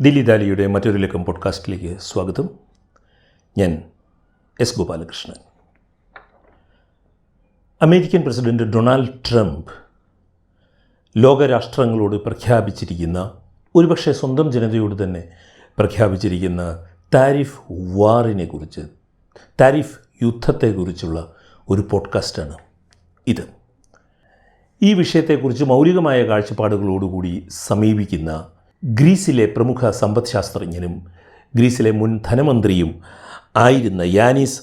ദില്ലി ദാലിയുടെ മറ്റൊരു ലക്കം പോഡ്കാസ്റ്റിലേക്ക് സ്വാഗതം. ഞാൻ S Gopalakrishnan. American president Donald Trump ലോകരാഷ്ട്രങ്ങളോട് പ്രഖ്യാപിച്ചിരിക്കുന്ന ഒരുപക്ഷെ സ്വന്തം ജനതയോട് തന്നെ പ്രഖ്യാപിച്ചിരിക്കുന്ന താരിഫ് വാറിനെ കുറിച്ച് താരിഫ് യുദ്ധത്തെക്കുറിച്ചുള്ള ഒരു പോഡ്കാസ്റ്റാണ് ഇത്. ഈ വിഷയത്തെക്കുറിച്ച് മൗലികമായ കാഴ്ചപ്പാടുകളോടുകൂടി സമീപിക്കുന്ന ഗ്രീസിലെ പ്രമുഖ സമ്പദ്ശാസ്ത്രജ്ഞനും ഗ്രീസിലെ മുൻ ധനമന്ത്രിയും ആയിരുന്ന യാനിസ്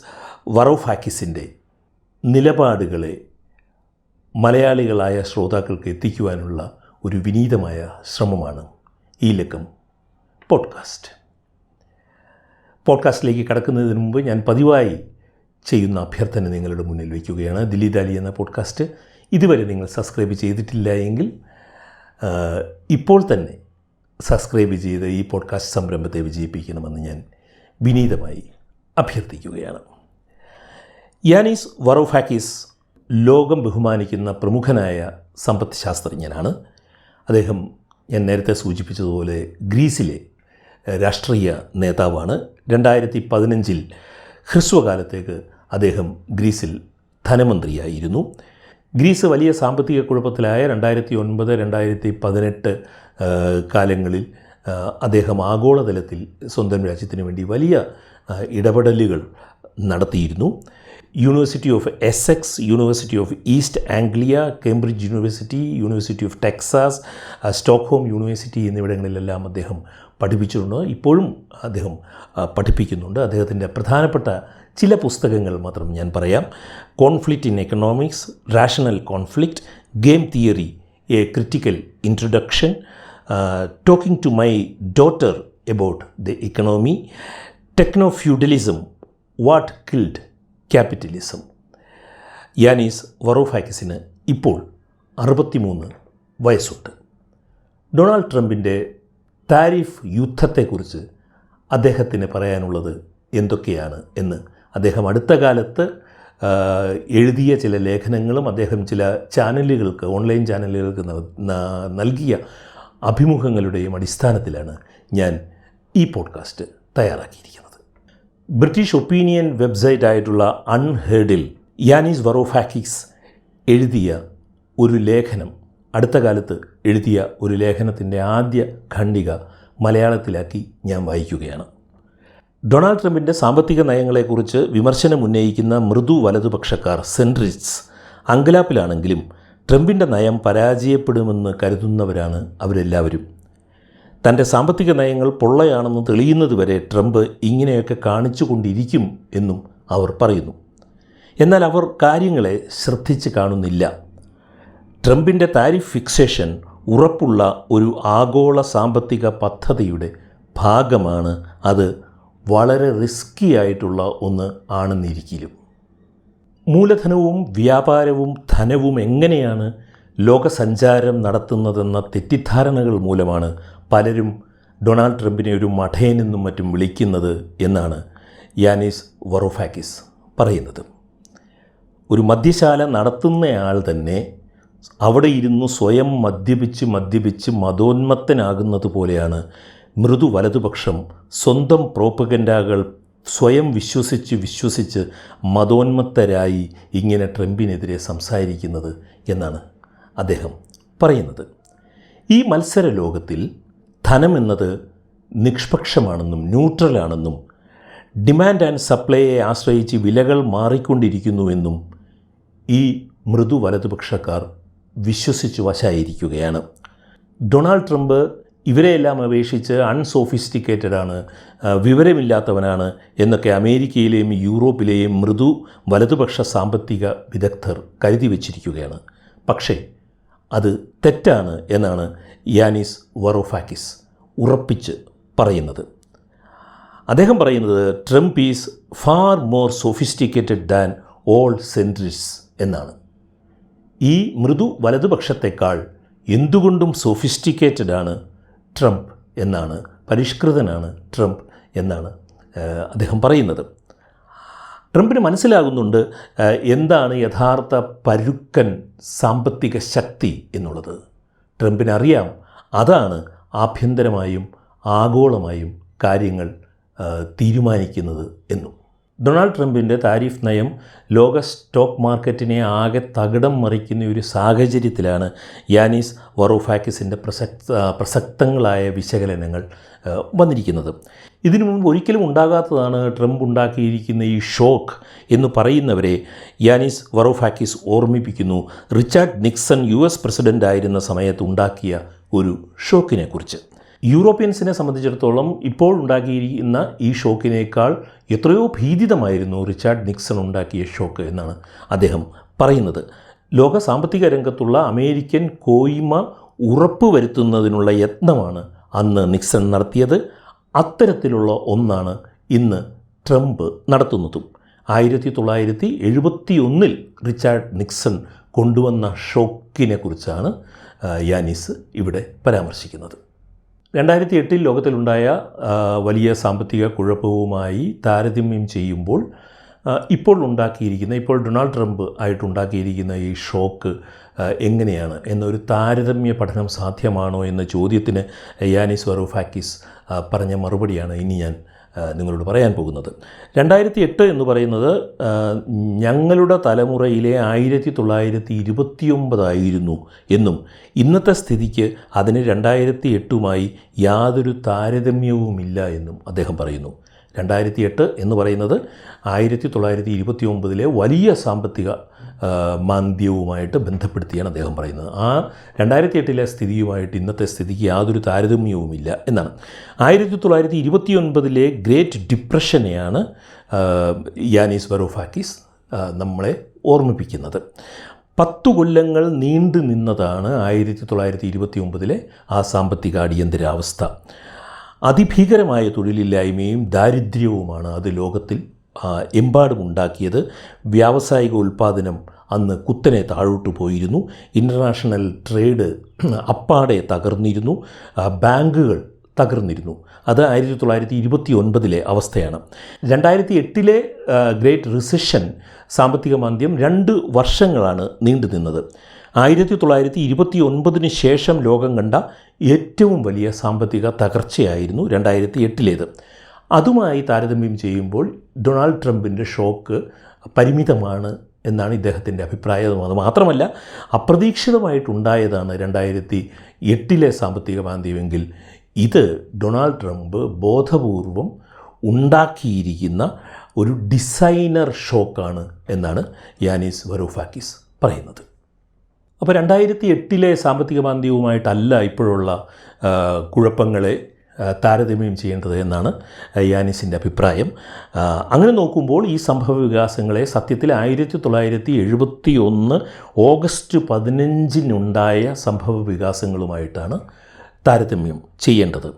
വറോഫാക്കിസിന്റെ നിലപാടുകളെ മലയാളികളായ ശ്രോതാക്കൾക്ക് എത്തിക്കുവാനുള്ള ഒരു വിനീതമായ ശ്രമമാണ് ഈ ലക്കം പോഡ്കാസ്റ്റ്. പോഡ്കാസ്റ്റിലേക്ക് കടക്കുന്നതിന് മുമ്പ് ഞാൻ പതിവായി ചെയ്യുന്ന അഭ്യർത്ഥന നിങ്ങളുടെ മുന്നിൽ വയ്ക്കുകയാണ്. ദില്ലി ദാലി എന്ന പോഡ്കാസ്റ്റ് ഇതുവരെ നിങ്ങൾ സബ്സ്ക്രൈബ് ചെയ്തിട്ടില്ല എങ്കിൽ ഇപ്പോൾ തന്നെ സബ്സ്ക്രൈബ് ചെയ്ത് ഈ പോഡ്കാസ്റ്റ് സംരംഭത്തെ വിജയിപ്പിക്കണമെന്ന് ഞാൻ വിനീതമായി അഭ്യർത്ഥിക്കുകയാണ്. യാനീസ് വറോഫാക്കീസ് ലോകം ബഹുമാനിക്കുന്ന പ്രമുഖനായ സമ്പത്ത് ശാസ്ത്രജ്ഞനാണ് അദ്ദേഹം ഞാൻ നേരത്തെ സൂചിപ്പിച്ചതുപോലെ ഗ്രീസിലെ രാഷ്ട്രീയ നേതാവാണ്. രണ്ടായിരത്തി പതിനഞ്ചിൽ ഹ്രസ്വകാലത്തേക്ക് അദ്ദേഹം ഗ്രീസിൽ ധനമന്ത്രിയായിരുന്നു. ഗ്രീസ് വലിയ സാമ്പത്തിക കുഴപ്പത്തിലായ രണ്ടായിരത്തി ഒൻപത് രണ്ടായിരത്തി പതിനെട്ട് കാലങ്ങളിൽ അദ്ദേഹം ആഗോളതലത്തിൽ സ്വന്തം രാജ്യത്തിന് വേണ്ടി വലിയ ഇടപെടലുകൾ നടത്തിയിരുന്നു. University of Essex university of East Anglia Cambridge university university of Texas Stockholm university എന്നിവിടങ്ങളിലെല്ലാം അദ്ദേഹം പഠിപ്പിച്ചിട്ടുണ്ട്. ഇപ്പോഴും അദ്ദേഹം പഠിപ്പിക്കുന്നുണ്ട്. അദ്ദേഹത്തിന്റെ പ്രധാനപ്പെട്ട ചില പുസ്തകങ്ങൾ മാത്രം ഞാൻ പറയാം. Conflict in economics rational conflict game theory a critical introduction talking to my daughter about the economy techno feudalism what killed capitalism Yanis വറോഫാക്കിസിന് ഇപ്പോൾ അറുപത്തിമൂന്ന് വയസ്സുണ്ട്. ഡൊണാൾഡ് ട്രംപിന്റെ താരിഫ് യുദ്ധത്തെക്കുറിച്ച് അദ്ദേഹത്തിന് പറയാനുള്ളത് എന്തൊക്കെയാണ് എന്ന്. അദ്ദേഹം അടുത്ത കാലത്ത് എഴുതിയ ചില ലേഖനങ്ങളും അദ്ദേഹം ചില ചാനലുകൾക്ക് ഓൺലൈൻ ചാനലുകൾക്ക് നൽകിയ അഭിമുഖങ്ങളുടെയും അടിസ്ഥാനത്തിലാണ് ഞാൻ ഈ പോഡ്കാസ്റ്റ് തയ്യാറാക്കിയിരിക്കുന്നത്. ബ്രിട്ടീഷ് ഒപ്പീനിയൻ വെബ്സൈറ്റ് ആയിട്ടുള്ള അൺഹേഡിൽ യാനീസ് വറോഫാക്കിക്സ് എഴുതിയ ഒരു ലേഖനം അടുത്ത കാലത്ത് എഴുതിയ ഒരു ലേഖനത്തിന്റെ ആദ്യ ഖണ്ഡിക മലയാളത്തിലാക്കി ഞാൻ വായിക്കുകയാണ്. ഡൊണാൾഡ് ട്രംപിന്റെ സാമ്പത്തിക നയങ്ങളെക്കുറിച്ച് വിമർശനം ഉന്നയിക്കുന്ന മൃദു വലതുപക്ഷക്കാർ സെൻട്രിറ്റ്സ് അങ്കലാപ്പിലാണെങ്കിലും ട്രംപിന്റെ നയം പരാജയപ്പെടുമെന്ന് കരുതുന്നവരാണ് അവരെല്ലാവരും. തന്റെ സാമ്പത്തിക നയങ്ങൾ പൊള്ളയാണെന്ന് തെളിയുന്നതുവരെ ട്രംപ് ഇങ്ങനെയൊക്കെ കാണിച്ചുകൊണ്ടിരിക്കും എന്നും അവർ പറയുന്നു. എന്നാൽ അവർ കാര്യങ്ങളെ ശ്രദ്ധിച്ച് കാണുന്നില്ല. ട്രംപിന്റെ താരിഫ് ഫിക്സേഷൻ ഉറപ്പുള്ള ഒരു ആഗോള സാമ്പത്തിക പദ്ധതിയുടെ ഭാഗമാണ് അത് വളരെ റിസ്കി ആയിട്ടുള്ള ഒന്ന് ആണെന്നിരിക്കലും. മൂലധനവും വ്യാപാരവും ധനവും എങ്ങനെയാണ് ലോകസഞ്ചാരം നടത്തുന്നതെന്ന തെറ്റിദ്ധാരണകൾ മൂലമാണ് പലരും ഡൊണാൾഡ് ട്രംപിനെ ഒരു മഠയനെന്നും മറ്റും വിളിക്കുന്നത് എന്നാണ് യാനീസ് വറോഫാക്കിസ് പറയുന്നത്. ഒരു മദ്യശാല നടത്തുന്നയാൾ തന്നെ അവിടെ ഇരുന്ന് സ്വയം മദ്യപിച്ച് മദ്യപിച്ച് മതോന്മത്തനാകുന്നത് പോലെയാണ് മൃദു വലതുപക്ഷം സ്വന്തം പ്രോപ്പഗൻഡാകൾ സ്വയം വിശ്വസിച്ച് വിശ്വസിച്ച് മതോന്മത്തരായി ഇങ്ങനെ ട്രംപിനെതിരെ സംസാരിക്കുന്നത് എന്നാണ് അദ്ദേഹം പറയുന്നത്. ഈ മത്സര ലോകത്തിൽ ധനം എന്നത് നിഷ്പക്ഷമാണെന്നും ന്യൂട്രലാണെന്നും ഡിമാൻഡ് ആൻഡ് സപ്ലൈയെ ആശ്രയിച്ച് വിലകൾ മാറിക്കൊണ്ടിരിക്കുന്നുവെന്നും ഈ മൃദു വലതുപക്ഷക്കാർ വിശ്വസിച്ച് വശായിരിക്കുകയാണ്. ഡൊണാൾഡ് ട്രംപ് ഇവരെയെല്ലാം അപേക്ഷിച്ച് അൺസോഫിസ്റ്റിക്കേറ്റഡ് ആണ് വിവരമില്ലാത്തവനാണ് എന്നൊക്കെ അമേരിക്കയിലെയും യൂറോപ്പിലെയും മൃദു വലതുപക്ഷ സാമ്പത്തിക വിദഗ്ധർ കരുതി വച്ചിരിക്കുകയാണ്. പക്ഷേ അത് തെറ്റാണ് എന്നാണ് യാനിസ് വറോഫാക്കിസ് ഉറപ്പിച്ച് പറയുന്നത്. അദ്ദേഹം പറയുന്നത് Trump is far more sophisticated than all centrists എന്നാണ്. ഈ മൃദു വലതുപക്ഷത്തെക്കാൾ എന്തുകൊണ്ടും സോഫിസ്റ്റിക്കേറ്റഡ് ആണ് ട്രംപ് എന്നാണ് പരിഷ്കൃതനാണ് ട്രംപ് എന്നാണ് അദ്ദേഹം പറയുന്നത്. ട്രംപിന് മനസ്സിലാകുന്നുണ്ട് എന്താണ് യഥാർത്ഥ പരുക്കൻ സാമ്പത്തിക ശക്തി എന്നുള്ളത്. ട്രംപിനറിയാം അതാണ് ആഭ്യന്തരമായും ആഗോളമായും കാര്യങ്ങൾ തീരുമാനിക്കുന്നത് എന്നും. ഡൊണാൾഡ് ട്രംപിന്റെ താരിഫ് നയം ലോക സ്റ്റോക്ക് മാർക്കറ്റിനെ ആകെ തകിടം മറിക്കുന്ന ഒരു സാഹചര്യത്തിലാണ് യാനീസ് വറോഫാക്കിസിന്റെ പ്രസക്ത പ്രസക്തങ്ങളായ വിശകലനങ്ങൾ വന്നിരിക്കുന്നത്. ഇതിനു മുമ്പ് ഒരിക്കലും ഉണ്ടാകാത്തതാണ് ട്രംപ് ഉണ്ടാക്കിയിരിക്കുന്ന ഈ ഷോക്ക് എന്ന് പറയുന്നവരെ യാനീസ് വറോഫാക്കിസ് ഓർമ്മിപ്പിക്കുന്നു. റിച്ചാർഡ് നിക്സൺ യു എസ് പ്രസിഡന്റായിരുന്ന സമയത്ത് ഉണ്ടാക്കിയ ഒരു ഷോക്കിനെ കുറിച്ച് യൂറോപ്യൻസിനെ സംബന്ധിച്ചിടത്തോളം ഇപ്പോൾ ഉണ്ടാക്കിയിരിക്കുന്ന ഈ ഷോക്കിനേക്കാൾ എത്രയോ ഭീതിതമായിരുന്നു റിച്ചാർഡ് നിക്സൺ ഉണ്ടാക്കിയ ഷോക്ക് എന്നാണ് അദ്ദേഹം പറയുന്നത്. ലോക സാമ്പത്തിക രംഗത്തുള്ള അമേരിക്കൻ കോയിമ ഉറപ്പ് വരുത്തുന്നതിനുള്ള യത്നമാണ് അന്ന് നിക്സൺ നടത്തിയത്. അത്തരത്തിലുള്ള ഒന്നാണ് ഇന്ന് ട്രംപ് നടത്തുന്നതും. ആയിരത്തി തൊള്ളായിരത്തി എഴുപത്തി ഒന്നിൽ റിച്ചാർഡ് നിക്സൺ കൊണ്ടുവന്ന ഷോക്കിനെ കുറിച്ചാണ് യാനീസ് ഇവിടെ പരാമർശിക്കുന്നത്. രണ്ടായിരത്തി എട്ടിൽ ലോകത്തിലുണ്ടായ വലിയ സാമ്പത്തിക കുഴപ്പവുമായി താരതമ്യം ചെയ്യുമ്പോൾ ഇപ്പോൾ ഉണ്ടാക്കിയിരിക്കുന്ന ഇപ്പോൾ ഡൊണാൾഡ് ട്രംപ് ആയിട്ടുണ്ടാക്കിയിരിക്കുന്ന ഈ ഷോക്ക് എങ്ങനെയാണ്? എന്നൊരു താരതമ്യ പഠനം സാധ്യമാണോ എന്ന ചോദ്യത്തിന് യാനിസ് വറോഫാക്കിസ് പറഞ്ഞ മറുപടിയാണ് ഇനി ഞാൻ നിങ്ങളോട് പറയാൻ പോകുന്നത്. രണ്ടായിരത്തി എട്ട് എന്ന് പറയുന്നത് ഞങ്ങളുടെ തലമുറയിലെ ആയിരത്തി തൊള്ളായിരത്തി ഇരുപത്തിയൊമ്പതായിരുന്നു എന്നും ഇന്നത്തെ സ്ഥിതിക്ക് അതിന് രണ്ടായിരത്തി എട്ടുമായി യാതൊരു താരതമ്യവുമില്ല എന്നും അദ്ദേഹം പറയുന്നു. രണ്ടായിരത്തി എട്ട് എന്ന് പറയുന്നത് ആയിരത്തി തൊള്ളായിരത്തി ഇരുപത്തി ഒമ്പതിലെ വലിയ സാമ്പത്തിക മാന്ദ്യവുമായിട്ട് ബന്ധപ്പെടുത്തിയാണ് അദ്ദേഹം പറയുന്നത്. ആ രണ്ടായിരത്തി എട്ടിലെ സ്ഥിതിയുമായിട്ട് ഇന്നത്തെ സ്ഥിതിക്ക് യാതൊരു താരതമ്യവുമില്ല എന്നാണ്. ആയിരത്തി തൊള്ളായിരത്തി ഇരുപത്തി ഒൻപതിലെ ഗ്രേറ്റ് ഡിപ്രഷനെയാണ് യാനീസ് വറോഫാക്കിസ് നമ്മളെ ഓർമ്മിപ്പിക്കുന്നത്. പത്തു കൊല്ലങ്ങൾ നീണ്ടു നിന്നതാണ് ആയിരത്തി തൊള്ളായിരത്തി ഇരുപത്തി ഒമ്പതിലെ ആ സാമ്പത്തിക അടിയന്തരാവസ്ഥ. അതിഭീകരമായ തൊഴിലില്ലായ്മയും ദാരിദ്ര്യവുമാണ് അത് ലോകത്തിൽ ആ, എമ്പാടും ഉണ്ടാക്കിയത് വ്യാവസായിക ഉൽപ്പാദനം അന്ന് കുത്തനെ താഴോട്ട് പോയിരുന്നു. ഇന്റർനാഷണൽ ട്രേഡ് അപ്പാടെ തകർന്നിരുന്നു. ബാങ്കുകൾ തകർന്നിരുന്നു. അത് ആയിരത്തി തൊള്ളായിരത്തി ഇരുപത്തി ഒൻപതിലെ അവസ്ഥയാണ്. രണ്ടായിരത്തി എട്ടിലെ ഗ്രേറ്റ് റിസഷൻ സാമ്പത്തിക മാന്ദ്യം രണ്ട് വർഷങ്ങളാണ് നീണ്ടു നിന്നത്. ആയിരത്തി തൊള്ളായിരത്തി ഇരുപത്തി ഒൻപതിന് ശേഷം ലോകം കണ്ട ഏറ്റവും വലിയ സാമ്പത്തിക തകർച്ചയായിരുന്നു രണ്ടായിരത്തി എട്ടിലേത് അതുമായി താരതമ്യം ചെയ്യുമ്പോൾ ഡൊണാൾഡ് ട്രംപിന്റെ ഷോക്ക് പരിമിതമാണ് എന്നാണ് ഇദ്ദേഹത്തിന്റെ അഭിപ്രായം. അത് മാത്രമല്ല അപ്രതീക്ഷിതമായിട്ടുണ്ടായതാണ് രണ്ടായിരത്തി എട്ടിലെ സാമ്പത്തിക മാന്ദ്യമെങ്കിൽ ഇത് ഡൊണാൾഡ് ട്രംപ് ബോധപൂർവം ഉണ്ടാക്കിയിരിക്കുന്ന ഒരു ഡിസൈനർ ഷോക്കാണ് എന്നാണ് യാനീസ് വരൂഫാക്കിസ് പറയുന്നത്. അപ്പോൾ രണ്ടായിരത്തി എട്ടിലെ സാമ്പത്തിക മാന്ദ്യവുമായിട്ടല്ല ഇപ്പോഴുള്ള കുഴപ്പങ്ങളെ താരതമ്യം ചെയ്യേണ്ടത് എന്നാണ് യാനിസിന്റെ അഭിപ്രായം. അങ്ങനെ നോക്കുമ്പോൾ ഈ സംഭവ വികാസങ്ങളെ സത്യത്തിൽ ആയിരത്തി തൊള്ളായിരത്തി എഴുപത്തി ഒന്ന് ഓഗസ്റ്റ് പതിനഞ്ചിനുണ്ടായ സംഭവ വികാസങ്ങളുമായിട്ടാണ് താരതമ്യം ചെയ്യേണ്ടത്.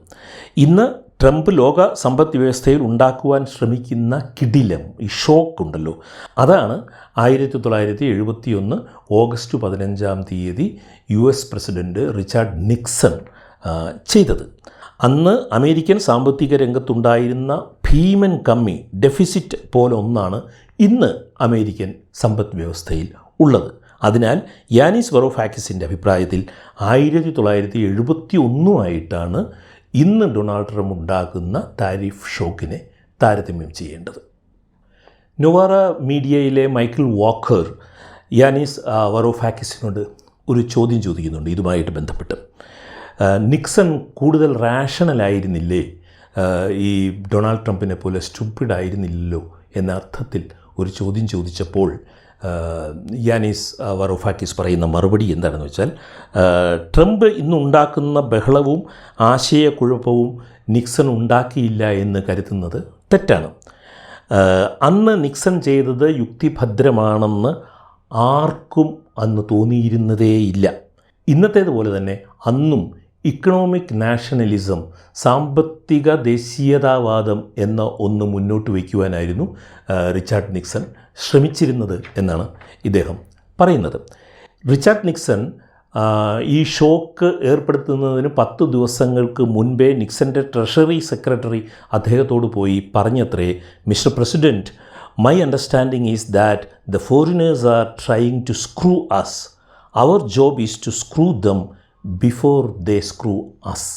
ഇന്ന് ട്രംപ് ലോക സമ്പദ് വ്യവസ്ഥയിൽ ഉണ്ടാക്കുവാൻ ശ്രമിക്കുന്ന കിടിലം ഈ ഷോക്ക് ഉണ്ടല്ലോ. അതാണ് ആയിരത്തി തൊള്ളായിരത്തി എഴുപത്തി ഒന്ന് ഓഗസ്റ്റ് പതിനഞ്ചാം തീയതി U S president Richard Nixon ചെയ്തത്. അന്ന് അമേരിക്കൻ സാമ്പത്തിക രംഗത്തുണ്ടായിരുന്ന ഭീമൻ കമ്മി ഡെഫിസിറ്റ് പോലെ ഒന്നാണ് ഇന്ന് അമേരിക്കൻ സമ്പദ് വ്യവസ്ഥയിൽ ഉള്ളത്. അതിനാൽ യാനിസ് വറോഫാക്കിസിന്റെ അഭിപ്രായത്തിൽ ആയിരത്തി തൊള്ളായിരത്തി എഴുപത്തി ഒന്നുമായിട്ടാണ് ഇന്ന് ഡൊണാൾഡ് ട്രംപ് ഉണ്ടാക്കുന്ന താരിഫ് ഷോക്കിനെ താരതമ്യം ചെയ്യേണ്ടത്. നൊവാറ മീഡിയയിലെ മൈക്കിൾ വാക്കർ യാനിസ് വറോഫാക്കിസിനോട് ഒരു ചോദ്യം ചോദിക്കുന്നുണ്ട്. ഇതുമായിട്ട് ബന്ധപ്പെട്ട്. നിക്സൺ കൂടുതൽ റാഷണലായിരുന്നില്ലേ? ഈ ഡൊണാൾഡ് ട്രംപിനെ പോലെ സ്റ്റുപ്പിഡ് ആയിരുന്നില്ലല്ലോ എന്ന അർത്ഥത്തിൽ ഒരു ചോദ്യം ചോദിച്ചപ്പോൾ യാനീസ് വറോഫാക്കിസ് പറയുന്ന മറുപടി എന്താണെന്ന് വെച്ചാൽ ട്രംപ് ഇന്നുണ്ടാക്കുന്ന ബഹളവും ആശയക്കുഴപ്പവും നിക്സൺ ഉണ്ടാക്കിയില്ല എന്ന് കരുതുന്നത് തെറ്റാണ്. അന്ന് നിക്സൺ ചെയ്തത് യുക്തിഭദ്രമാണെന്ന് ആർക്കും അന്ന് തോന്നിയിരുന്നതേയില്ല. ഇന്നത്തേതുപോലെ തന്നെ അന്നും ഇക്കണോമിക് നാഷണലിസം സാമ്പത്തിക ദേശീയതാവാദം എന്ന ഒന്ന് മുന്നോട്ട് വയ്ക്കുവാനായിരുന്നു റിച്ചാർഡ് നിക്സൺ ശ്രമിച്ചിരുന്നത് എന്നാണ് ഇദ്ദേഹം പറയുന്നത്. റിച്ചാർഡ് നിക്സൺ ഈ ഷോക്ക് ഏർപ്പെടുത്തുന്നതിന് പത്ത് ദിവസങ്ങൾക്ക് മുൻപേ നിക്സന്റെ ട്രഷറി സെക്രട്ടറി അദ്ദേഹത്തോട് പോയി പറഞ്ഞത്രേ mister president my understanding is that the foreigners are trying to screw us. Our job is to screw them. Before they screw us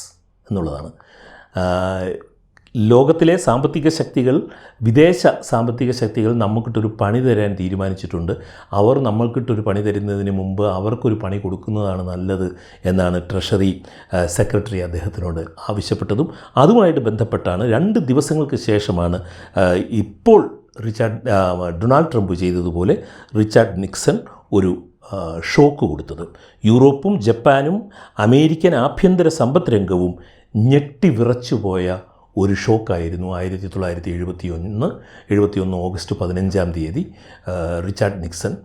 എന്നുള്ളതാണ്. ലോകത്തിലെ സാമ്പത്തിക ശക്തികൾ വിദേശ സാമ്പത്തിക ശക്തികൾ നമുക്കിട്ടൊരു പണി തരാൻ തീരുമാനിച്ചിട്ടുണ്ട്. അവർ നമ്മൾക്കിട്ടൊരു പണി തരുന്നതിന് മുമ്പ് അവർക്കൊരു പണി കൊടുക്കുന്നതാണ് നല്ലത് എന്നാണ് ട്രഷറി സെക്രട്ടറി അദ്ദേഹത്തിനോട് ആവശ്യപ്പെട്ടതും. അതുമായിട്ട് ബന്ധപ്പെട്ടാണ് രണ്ട് ദിവസങ്ങൾക്ക് ശേഷമാണ് ഇപ്പോൾ റിച്ചാർഡ് ഡൊണാൾഡ് ട്രംപ് ചെയ്തതുപോലെ റിച്ചാർഡ് നിക്സൺ ഒരു ഷോക്ക് കൊടുത്തത്. യൂറോപ്പും ജപ്പാനും അമേരിക്കൻ ആഭ്യന്തര സമ്പദ് രംഗവും ഞെട്ടിവിറച്ചുപോയ ഒരു ഷോക്കായിരുന്നു ആയിരത്തി തൊള്ളായിരത്തി എഴുപത്തി ഒന്ന് എഴുപത്തി ഒന്ന് ഓഗസ്റ്റ് പതിനഞ്ചാം തീയതി റിച്ചാർഡ് നിക്സൺ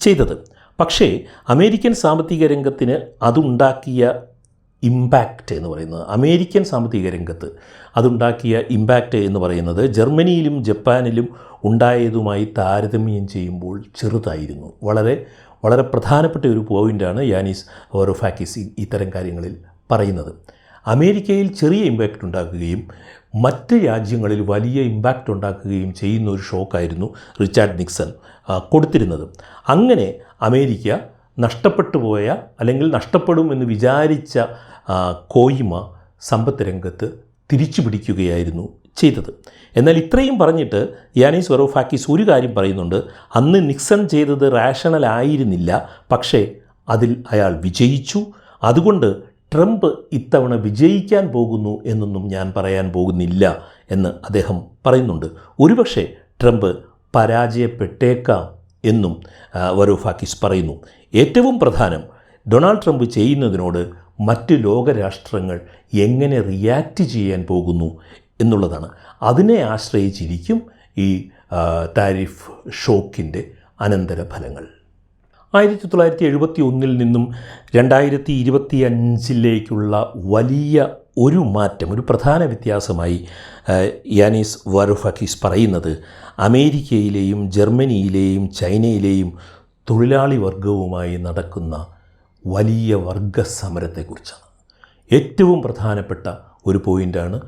ചെയ്തത്. പക്ഷേ അമേരിക്കൻ സാമ്പത്തിക രംഗത്തിന് അതുണ്ടാക്കിയ ഇമ്പാക്റ്റ് എന്ന് പറയുന്നത് അമേരിക്കൻ സാമ്പത്തിക രംഗത്ത് അതുണ്ടാക്കിയ ഇമ്പാക്റ്റ് എന്ന് പറയുന്നത് ജർമ്മനിയിലും ജപ്പാനിലും ഉണ്ടായതുമായി താരതമ്യം ചെയ്യുമ്പോൾ ചെറുതായിരുന്നു. വളരെ വളരെ പ്രധാനപ്പെട്ട ഒരു പോയിന്റാണ് യാനീസ് ഓറോഫാക്കിസ് ഇത്തരം കാര്യങ്ങളിൽ പറയുന്നത്. അമേരിക്കയിൽ ചെറിയ ഇമ്പാക്റ്റ് ഉണ്ടാക്കുകയും മറ്റ് രാജ്യങ്ങളിൽ വലിയ ഇമ്പാക്റ്റ് ഉണ്ടാക്കുകയും ചെയ്യുന്ന ഒരു ഷോക്കായിരുന്നു റിച്ചാർഡ് നിക്സൺ കൊടുത്തിരുന്നത്. അങ്ങനെ അമേരിക്ക നഷ്ടപ്പെട്ടു പോയ അല്ലെങ്കിൽ നഷ്ടപ്പെടും എന്ന് വിചാരിച്ച കോയിമ സമ്പത്ത് രംഗത്ത് തിരിച്ചു പിടിക്കുകയായിരുന്നു ചെയ്തത്. എന്നാൽ ഇത്രയും പറഞ്ഞിട്ട് യാനീസ് വെറോഫാക്കിസ് ഒരു കാര്യം പറയുന്നുണ്ട്. അന്ന് നിക്സൺ ചെയ്തത് റാഷണൽ ആയിരുന്നില്ല. പക്ഷേ അതിൽ അയാൾ വിജയിച്ചു. അതുകൊണ്ട് ട്രംപ് ഇത്തവണ വിജയിക്കാൻ പോകുന്നു എന്നൊന്നും ഞാൻ പറയാൻ പോകുന്നില്ല എന്ന് അദ്ദേഹം പറയുന്നുണ്ട്. ഒരുപക്ഷെ ട്രംപ് പരാജയപ്പെട്ടേക്കാം എന്നും ആ, പറയുന്നു. ഏറ്റവും പ്രധാനം ഡൊണാൾഡ് ട്രംപ് ചെയ്യുന്നതിനോട് മറ്റ് ലോകരാഷ്ട്രങ്ങൾ എങ്ങനെ റിയാക്റ്റ് ചെയ്യാൻ പോകുന്നു എന്നുള്ളതാണ്. അതിനെ ആശ്രയിച്ചിരിക്കും ഈ താരിഫ് ഷോക്കിന്റെ അനന്തരഫലങ്ങൾ. ആയിരത്തി തൊള്ളായിരത്തി എഴുപത്തി ഒന്നിൽ നിന്നും രണ്ടായിരത്തി ഇരുപത്തി അഞ്ചിലേക്കുള്ള വലിയ ഒരു മാറ്റം ഒരു പ്രധാന വ്യത്യാസമായി യാനീസ് വറുഫക്കീസ് പറയുന്നത് അമേരിക്കയിലെയും ജർമ്മനിയിലെയും ചൈനയിലെയും തൊഴിലാളി വർഗവുമായി നടക്കുന്ന വലിയ വർഗ സമരത്തെക്കുറിച്ചാണ് ഏറ്റവും പ്രധാനപ്പെട്ട ഒരു പോയിന്റാണ്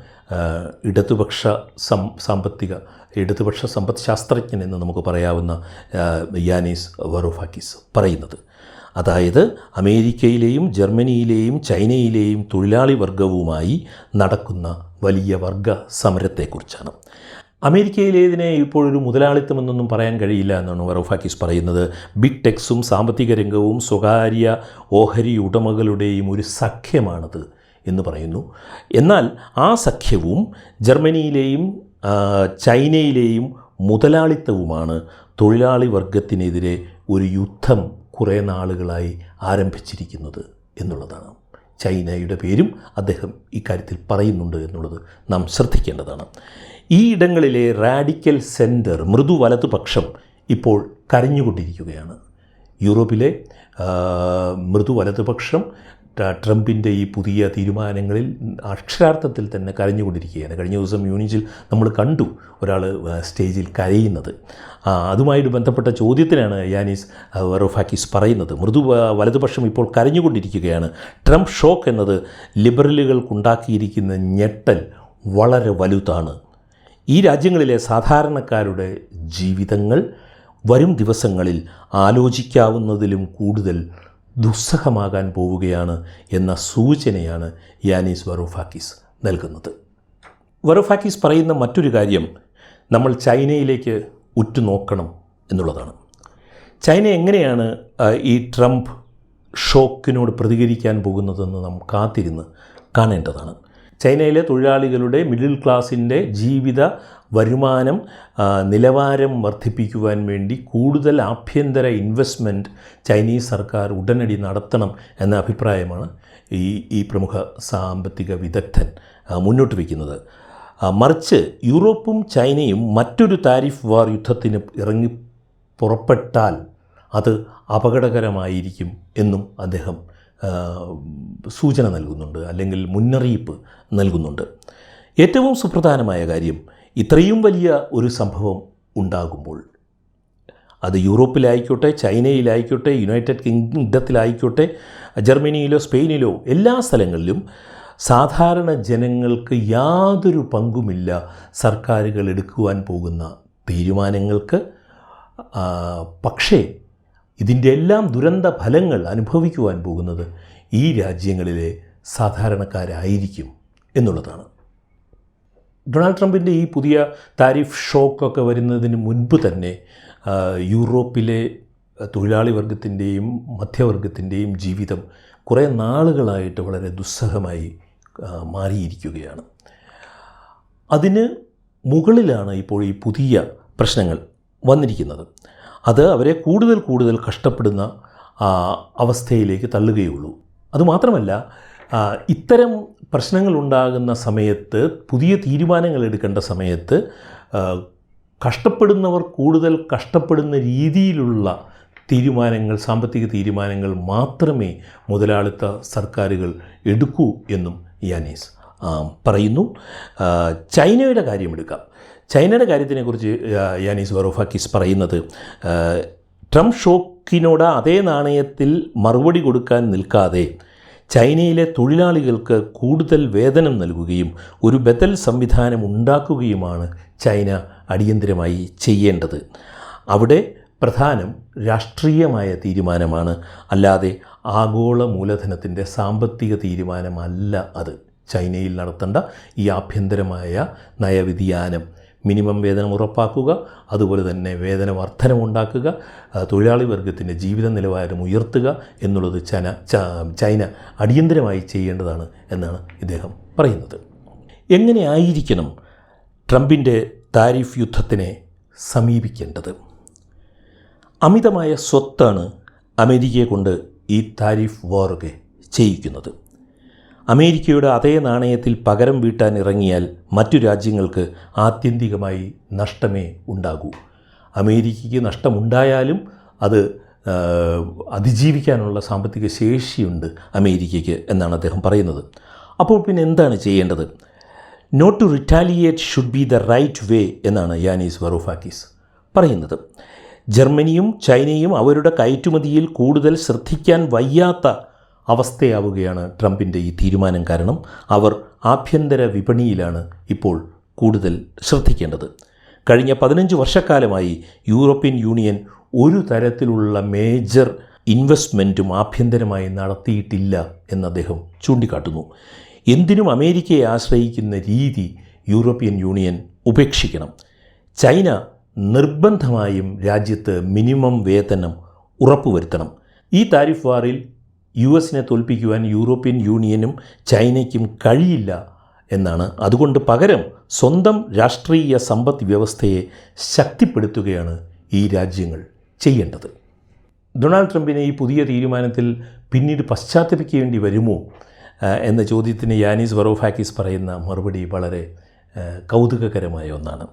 ഇടതുപക്ഷ സം സാമ്പത്തിക ഇടതുപക്ഷ സമ്പദ് ശാസ്ത്രജ്ഞൻ എന്ന് നമുക്ക് പറയാവുന്ന യാനീസ് വറോഫാക്കിസ് പറയുന്നത്. അതായത് അമേരിക്കയിലെയും ജർമ്മനിയിലെയും ചൈനയിലെയും തൊഴിലാളി വർഗവുമായി നടക്കുന്ന വലിയ വർഗ സമരത്തെക്കുറിച്ചാണ്. അമേരിക്കയിലേതിനെ ഇപ്പോഴൊരു മുതലാളിത്തമെന്നൊന്നും പറയാൻ കഴിയില്ല എന്നാണ് വറോഫാക്കിസ് പറയുന്നത്. ബിഗ് ടെക്സും സാമ്പത്തിക രംഗവും സ്വകാര്യ ഓഹരി ഉടമകളുടെയും ഒരു സഖ്യമാണത്. എന്ന് പറയുന്നു. എന്നാൽ ആ സഖ്യവും ജർമ്മനിയിലെയും ചൈനയിലെയും മുതലാളിത്തവുമാണ് തൊഴിലാളി വർഗത്തിനെതിരെ ഒരു യുദ്ധം കുറേ നാളുകളായി ആരംഭിച്ചിരിക്കുന്നത് എന്നുള്ളതാണ്. ചൈനയുടെ പേരും അദ്ദേഹം ഇക്കാര്യത്തിൽ പറയുന്നുണ്ട് എന്നുള്ളത് നാം ശ്രദ്ധിക്കേണ്ടതാണ്. ഈ ഇടങ്ങളിലെ റാഡിക്കൽ സെന്റർ മൃദു വലതുപക്ഷം ഇപ്പോൾ കരഞ്ഞുകൊണ്ടിരിക്കുകയാണ്. യൂറോപ്പിലെ മൃദു വലതുപക്ഷം ട്രംപിന്റെ ഈ പുതിയ തീരുമാനങ്ങളിൽ അക്ഷരാർത്ഥത്തിൽ തന്നെ കരഞ്ഞുകൊണ്ടിരിക്കുകയാണ്. കഴിഞ്ഞ ദിവസം മ്യൂണിച്ചിൽ നമ്മൾ കണ്ടു ഒരാൾ സ്റ്റേജിൽ കരയുന്നത്. അതുമായിട്ട് ബന്ധപ്പെട്ട ചോദ്യത്തിനാണ് യാനീസ് വെറോഫാക്കീസ് പറയുന്നത്. മൃദു വലതുപക്ഷം ഇപ്പോൾ കരഞ്ഞുകൊണ്ടിരിക്കുകയാണ്. ട്രംപ് ഷോക്ക് എന്നത് ലിബറലുകൾക്കുണ്ടാക്കിയിരിക്കുന്ന ഞെട്ടൽ വളരെ വലുതാണ്. ഈ രാജ്യങ്ങളിലെ സാധാരണക്കാരുടെ ജീവിതങ്ങൾ വരും ദിവസങ്ങളിൽ ആലോചിക്കാവുന്നതിലും കൂടുതൽ ദുസ്സഹമാകാൻ പോവുകയാണ് എന്ന സൂചനയാണ് യാനീസ് വറോഫാക്കിസ് നൽകുന്നത്. വറോഫാക്കിസ് പറയുന്ന മറ്റൊരു കാര്യം നമ്മൾ ചൈനയിലേക്ക് ഉറ്റുനോക്കണം എന്നുള്ളതാണ്. ചൈന എങ്ങനെയാണ് ഈ ട്രംപ് ഷോക്കിനോട് പ്രതികരിക്കാൻ പോകുന്നതെന്ന് നാം കാത്തിരുന്ന് കാണേണ്ടതാണ്. ചൈനയിലെ തൊഴിലാളികളുടെ മിഡിൽ ക്ലാസിന്റെ ജീവിത വരുമാനം നിലവാരം വർദ്ധിപ്പിക്കുവാൻ വേണ്ടി കൂടുതൽ ആഭ്യന്തര ഇൻവെസ്റ്റ്മെന്റ് ചൈനീസ് സർക്കാർ ഉടനടി നടത്തണം എന്ന അഭിപ്രായമാണ് ഈ ഈ പ്രമുഖ സാമ്പത്തിക വിദഗ്ധൻ മുന്നോട്ട് വയ്ക്കുന്നത്. മറിച്ച് യൂറോപ്പും ചൈനയും മറ്റൊരു താരിഫ് വാർ യുദ്ധത്തിന് ഇറങ്ങി പുറപ്പെട്ടാൽ അത് അപകടകരമായിരിക്കും എന്നും അദ്ദേഹം സൂചന നൽകുന്നുണ്ട് അല്ലെങ്കിൽ മുന്നറിയിപ്പ് നൽകുന്നുണ്ട്. ഏറ്റവും സുപ്രധാനമായ കാര്യം ഇത്രയും വലിയ ഒരു സംഭവം ഉണ്ടാകുമ്പോൾ അത് യൂറോപ്പിലായിക്കോട്ടെ ചൈനയിലായിക്കോട്ടെ യുണൈറ്റഡ് കിങ്ഡത്തിലായിക്കോട്ടെ ജർമ്മനിയിലോ സ്പെയിനിലോ എല്ലാ സ്ഥലങ്ങളിലും സാധാരണ ജനങ്ങൾക്ക് യാതൊരു പങ്കുമില്ല സർക്കാരുകൾ എടുക്കുവാൻ പോകുന്ന തീരുമാനങ്ങൾക്ക്. പക്ഷേ ഇതിന്റെ എല്ലാം ദുരന്ത ഫലങ്ങൾ അനുഭവിക്കുവാൻ പോകുന്നത് ഈ രാജ്യങ്ങളിലെ സാധാരണക്കാരായിരിക്കും എന്നുള്ളതാണ്. ഡൊണാൾഡ് ട്രംപിന്റെ ഈ പുതിയ താരിഫ് ഷോക്കൊക്കെ വരുന്നതിന് മുൻപ് തന്നെ യൂറോപ്പിലെ തൊഴിലാളി വർഗത്തിന്റെയും മധ്യവർഗത്തിന്റെയും ജീവിതം കുറേ നാളുകളായിട്ട് വളരെ ദുസ്സഹമായി മാറിയിരിക്കുകയാണ്. അതിന് മുകളിലാണ് ഇപ്പോൾ ഈ പുതിയ പ്രശ്നങ്ങൾ വന്നിരിക്കുന്നത്. അത് അവരെ കൂടുതൽ കൂടുതൽ കഷ്ടപ്പെടുന്ന അവസ്ഥയിലേക്ക് തള്ളുകയുള്ളൂ. അതുമാത്രമല്ല ഇത്തരം പ്രശ്നങ്ങൾ ഉണ്ടാകുന്ന സമയത്ത് പുതിയ തീരുമാനങ്ങൾ എടുക്കേണ്ട സമയത്ത് കഷ്ടപ്പെടുന്നവർ കൂടുതൽ കഷ്ടപ്പെടുന്ന രീതിയിലുള്ള തീരുമാനങ്ങൾ സാമ്പത്തിക തീരുമാനങ്ങൾ മാത്രമേ മുതലാളിത്ത സർക്കാരുകൾ എടുക്കൂ എന്നും യാനീസ് പറയുന്നു. ചൈനയുടെ കാര്യമെടുക്കാം ചൈനയുടെ കാര്യത്തിനെക്കുറിച്ച് യാനീസ് വറോഫാക്കിസ് പറയുന്നത് ട്രംപ് ഷോക്കിനോട് അതേ നാണയത്തിൽ മറുപടി കൊടുക്കാൻ നിൽക്കാതെ ചൈനയിലെ തൊഴിലാളികൾക്ക് കൂടുതൽ വേതനം നൽകുകയും ഒരു ബദൽ സംവിധാനം ഉണ്ടാക്കുകയുമാണ് ചൈന അടിയന്തിരമായി ചെയ്യേണ്ടത്. അവിടെ പ്രധാനം രാഷ്ട്രീയമായ തീരുമാനമാണ്. അല്ലാതെ ആഗോള മൂലധനത്തിന്റെ സാമ്പത്തിക തീരുമാനമല്ല അത്. ചൈനയിൽ നടത്തേണ്ട ഈ ആഭ്യന്തരമായ നയവ്യതിയാനം മിനിമം വേതനം ഉറപ്പാക്കുക അതുപോലെ തന്നെ വേതന വർധനമുണ്ടാക്കുക തൊഴിലാളി വർഗത്തിന്റെ ജീവിത നിലവാരം ഉയർത്തുക എന്നുള്ളത് ചൈന ചൈന അടിയന്തരമായി ചെയ്യേണ്ടതാണ് എന്നാണ് ഇദ്ദേഹം പറയുന്നത്. എങ്ങനെയായിരിക്കണം ട്രംപിന്റെ താരിഫ് യുദ്ധത്തിനെ സമീപിക്കേണ്ടത്? അമിതമായ സ്വത്താണ് അമേരിക്കയെ കൊണ്ട് ഈ താരിഫ് വാറൊക്കെ ചെയ്യിക്കുന്നത്. അമേരിക്കയുടെ അതേ നാണയത്തിൽ പകരം വീട്ടാൻ ഇറങ്ങിയാൽ മറ്റു രാജ്യങ്ങൾക്ക് ആത്യന്തികമായി നഷ്ടമേ ഉണ്ടാകൂ. അമേരിക്കയ്ക്ക് നഷ്ടമുണ്ടായാലും അത് അതിജീവിക്കാനുള്ള സാമ്പത്തിക ശേഷിയുണ്ട് അമേരിക്കയ്ക്ക് എന്നാണ് അദ്ദേഹം പറയുന്നത്. അപ്പോൾ പിന്നെ എന്താണ് ചെയ്യേണ്ടത്? Not to retaliate should be the right way എന്നാണ് യാനീസ് വറൂഫാക്കീസ് പറയുന്നത്. ജർമ്മനിയും ചൈനയും അവരുടെ കയറ്റുമതിയിൽ കൂടുതൽ ശ്രദ്ധിക്കാൻ വയ്യാത്ത അവസ്ഥയാവുകയാണ് ട്രംപിന്റെ ഈ തീരുമാനം കാരണം. അവർ ആഭ്യന്തര വിപണിയിലാണ് ഇപ്പോൾ കൂടുതൽ ശ്രദ്ധിക്കേണ്ടത്. കഴിഞ്ഞ പതിനഞ്ച് വർഷക്കാലമായി യൂറോപ്യൻ യൂണിയൻ ഒരു തരത്തിലുള്ള മേജർ ഇൻവെസ്റ്റ്മെന്റും ആഭ്യന്തരമായി നടത്തിയിട്ടില്ല എന്ന് അദ്ദേഹം ചൂണ്ടിക്കാട്ടുന്നു. എന്തിനും അമേരിക്കയെ ആശ്രയിക്കുന്ന രീതി യൂറോപ്യൻ യൂണിയൻ ഉപേക്ഷിക്കണം. ചൈന നിർബന്ധമായും രാജ്യത്ത് മിനിമം വേതനം ഉറപ്പുവരുത്തണം. ഈ താരിഫ് വാറിൽ യു എസിനെ തോൽപ്പിക്കുവാൻ യൂറോപ്യൻ യൂണിയനും ചൈനയ്ക്കും കഴിയില്ല എന്നാണ്. അതുകൊണ്ട് പകരം സ്വന്തം രാഷ്ട്രീയ സമ്പദ് വ്യവസ്ഥയെ ശക്തിപ്പെടുത്തുകയാണ് ഈ രാജ്യങ്ങൾ ചെയ്യേണ്ടത്. ഡൊണാൾഡ് ട്രംപിനെ ഈ പുതിയ തീരുമാനത്തിൽ പിന്നീട് പശ്ചാത്തപിക്കേണ്ടി വരുമോ എന്ന ചോദ്യത്തിന് യാനീസ് വറോഫാക്കിസ് പറയുന്ന മറുപടി വളരെ കൗതുകകരമായ ഒന്നാണ്.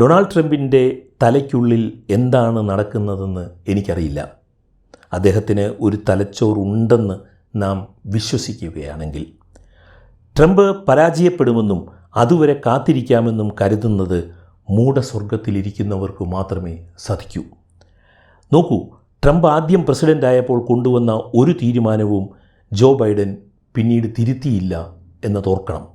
ഡൊണാൾഡ് ട്രംപിന്റെ തലയ്ക്കുള്ളിൽ എന്താണ് നടക്കുന്നതെന്ന് എനിക്കറിയില്ല. അദ്ദേഹത്തിന് ഒരു തലച്ചോറുണ്ടെന്ന് നാം വിശ്വസിക്കുകയാണെങ്കിൽ ട്രംപ് പരാജയപ്പെടുമെന്നും അതുവരെ കാത്തിരിക്കാമെന്നും കരുതുന്നത് മൂഢസ്വർഗത്തിലിരിക്കുന്നവർക്ക് മാത്രമേ സാധിക്കൂ. നോക്കൂ ട്രംപ് ആദ്യം പ്രസിഡന്റായപ്പോൾ കൊണ്ടുവന്ന ഒരു തീരുമാനവും ജോ ബൈഡൻ പിന്നീട് തിരുത്തിയില്ല എന്നതോർക്കണം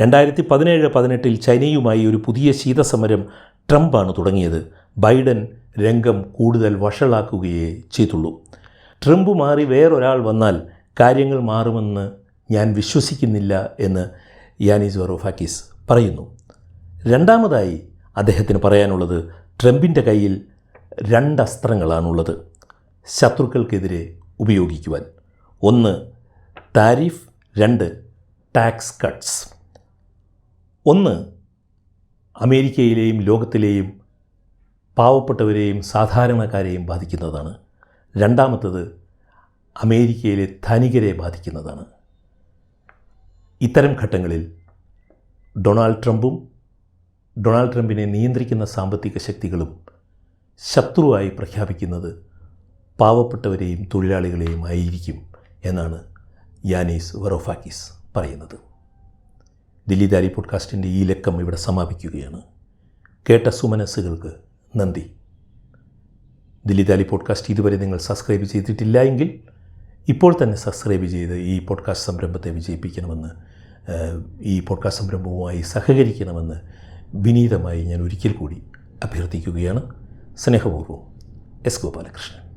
രണ്ടായിരത്തി പതിനേഴ് പതിനെട്ടിൽ ചൈനയുമായി ഒരു പുതിയ ശീതസമരം ട്രംപാണ് തുടങ്ങിയത്. ബൈഡൻ രംഗം കൂടുതൽ വഷളാക്കുകയേ ചെയ്തുള്ളൂ. ട്രംപ് മാറി വേറൊരാൾ വന്നാൽ കാര്യങ്ങൾ മാറുമെന്ന് ഞാൻ വിശ്വസിക്കുന്നില്ല എന്ന് യാനിസ് വറോഫാക്കിസ് പറയുന്നു. രണ്ടാമതായി അദ്ദേഹത്തിന് പറയാനുള്ളത് ട്രംപിന്റെ കയ്യിൽ രണ്ട് അസ്ത്രങ്ങളാണുള്ളത് ശത്രുക്കൾക്കെതിരെ ഉപയോഗിക്കുവാൻ. ഒന്ന് താരിഫ്. രണ്ട് ടാക്സ് കട്ട്സ്. ഒന്ന് അമേരിക്കയിലെയും ലോകത്തിലെയും പാവപ്പെട്ടവരെയും സാധാരണക്കാരെയും ബാധിക്കുന്നതാണ്. രണ്ടാമത്തത് അമേരിക്കയിലെ ധനികരെ ബാധിക്കുന്നതാണ്. ഇത്തരം ഘട്ടങ്ങളിൽ ഡൊണാൾഡ് ട്രംപും ഡൊണാൾഡ് ട്രംപിനെ നിയന്ത്രിക്കുന്ന സാമ്പത്തിക ശക്തികളും ശത്രുവായി പ്രഖ്യാപിക്കുന്നത് പാവപ്പെട്ടവരെയും തൊഴിലാളികളെയും ആയിരിക്കും എന്നാണ് യാനീസ് വെറോഫാക്കിസ് പറയുന്നത്. ദില്ലി ദാരി പോഡ്കാസ്റ്റിന്റെ ഈ ലക്കം ഇവിടെ സമാപിക്കുകയാണ്. കേട്ട സുമനസ്സുകൾക്ക് നന്ദി. ദില്ലി ദാലി പോഡ്കാസ്റ്റ് ഇതുവരെ നിങ്ങൾ സബ്സ്ക്രൈബ് ചെയ്തിട്ടില്ല എങ്കിൽ ഇപ്പോൾ തന്നെ സബ്സ്ക്രൈബ് ചെയ്ത് ഈ പോഡ്കാസ്റ്റ് സംരംഭത്തെ വിജയിപ്പിക്കണമെന്ന് ഈ പോഡ്കാസ്റ്റ് സംരംഭവുമായി സഹകരിക്കണമെന്ന് വിനീതമായി ഞാൻ ഒരിക്കൽ കൂടി അഭ്യർത്ഥിക്കുകയാണ്. സ്നേഹപൂർവം എസ് ഗോപാലകൃഷ്ണൻ.